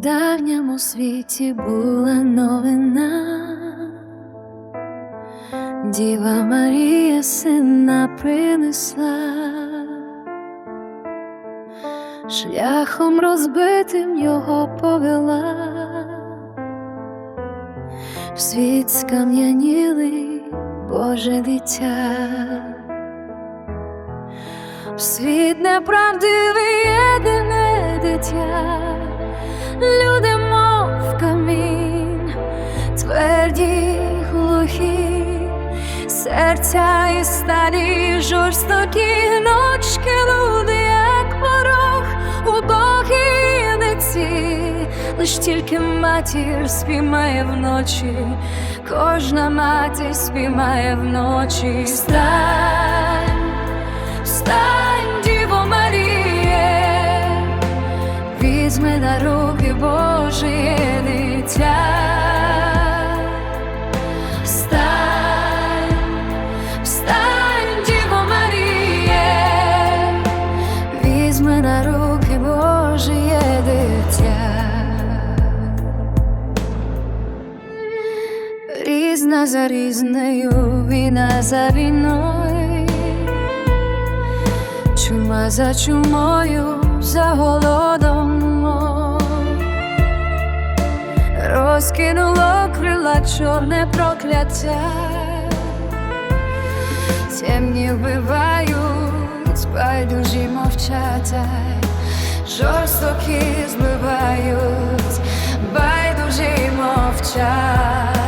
всьому світі була новина. Діва Марія сина принесла, шляхом розбитим його повела, в світ скам'янілий Боже дитя, в світ неправдивий серця і сталі жорстокі ночки люди, як порог у богиниці, лиш тільки матір спіймає вночі, кожна матір спіймає вночі. Встань, встань, Діво Маріє, візьми на руки Божє дитя. Встань, Різна за різною, війна за війною, чума за чумою, за голодом. Розкинуло крила чорне прокляття, темні вбивають, байдужі мовчата, жорстокі збивають, байдужі мовчать.